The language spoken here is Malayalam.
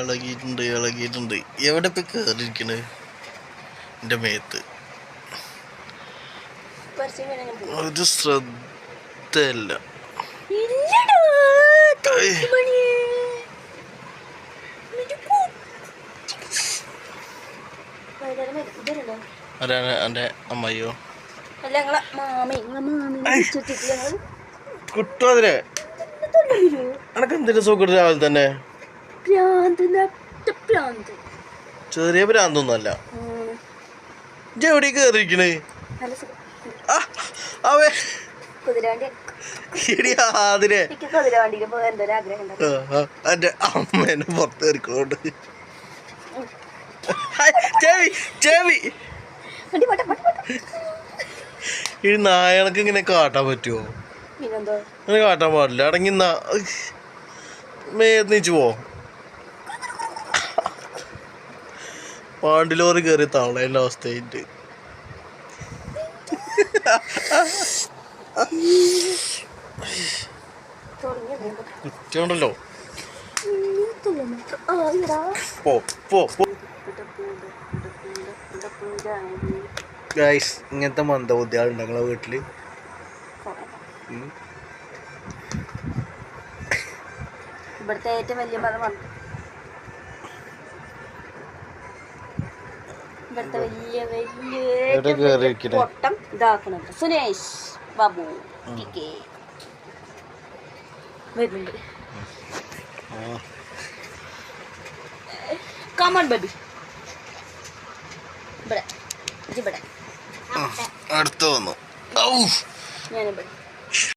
ഇളകിയിട്ടുണ്ട് ഇളകിയിട്ടുണ്ട്. എവിടെ ഇപ്പൊ കയറിയിരിക്കണ് എന്റെ മേത്ത്. ഒരു ശ്രദ്ധയല്ല. ആരാണ് എന്റെ അമ്മയോ കുട്ടോ അതിനെ എനക്ക് എന്തിനു സുഖം രാവിലെ തന്നെ? ചെറിയ ഭ്രാന്തൊന്നുമല്ല. ഇജ്ജ് എവിടെ കേറിയിരിക്കണ്? അവേ. അതിനെ എന്റെ അമ്മേനെ പുറത്ത് കയറിക്കോണ്ട്. ചെവി ചെവി. ഈ നായണക്ക് ഇങ്ങനെ കാട്ടാൻ പറ്റുമോ അങ്ങനെ കാട്ടാൻ പാടില്ല. അടങ്ങി മേന്നിച്ചു പോ. പാണ്ടിലോറി കയറി തവളേന്റെ അവസ്ഥയായിട്ട് കുറ്റിയുണ്ടല്ലോ ഗൈസ് ഇങ്ങനത്തെ മന്ദബുദ്ധികളുണ്ട് ഞങ്ങളെ വീട്ടിൽ. ഇവിടുത്തെ ഏറ്റവും വലിയ മതമാണ് ഇവിടുത്തെ വലിയ വലിയ പൊട്ടം ഇതാക്കണത് സുനേഷ് ബാബു ടി കെ. വരുന്നുണ്ട്. കമൺ ബേബി ഇവിടെ. അടുത്ത് വന്നു. ഞാനിവിടെ.